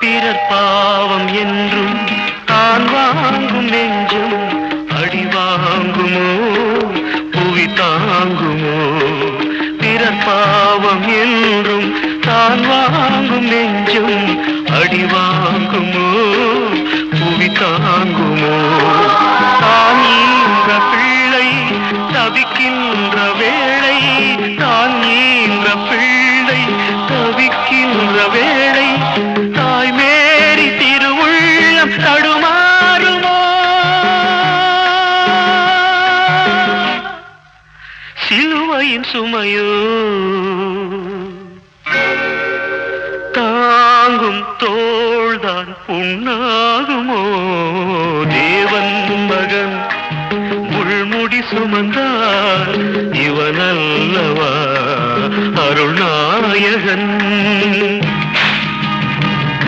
பிறர் பாவம் என்றும் தான் வாங்கும் நெஞ்சும் அடி வாங்குமோ? புவி தாங்குமோ? பிறர் பாவம் என்றும் தான் வாங்கும் நெஞ்சும் அடி வாங்குமோ? புவி தாங்குமோ? தான் பிள்ளை தவிக்கின்ற வேளை சிலுவையின் சுமையோ. தாங்கும் தோள்தான் புண்ணாகுமோ. தேவன் மகன் உள்முடி சுமந்தார். இவனல்லவா அருள்நாள்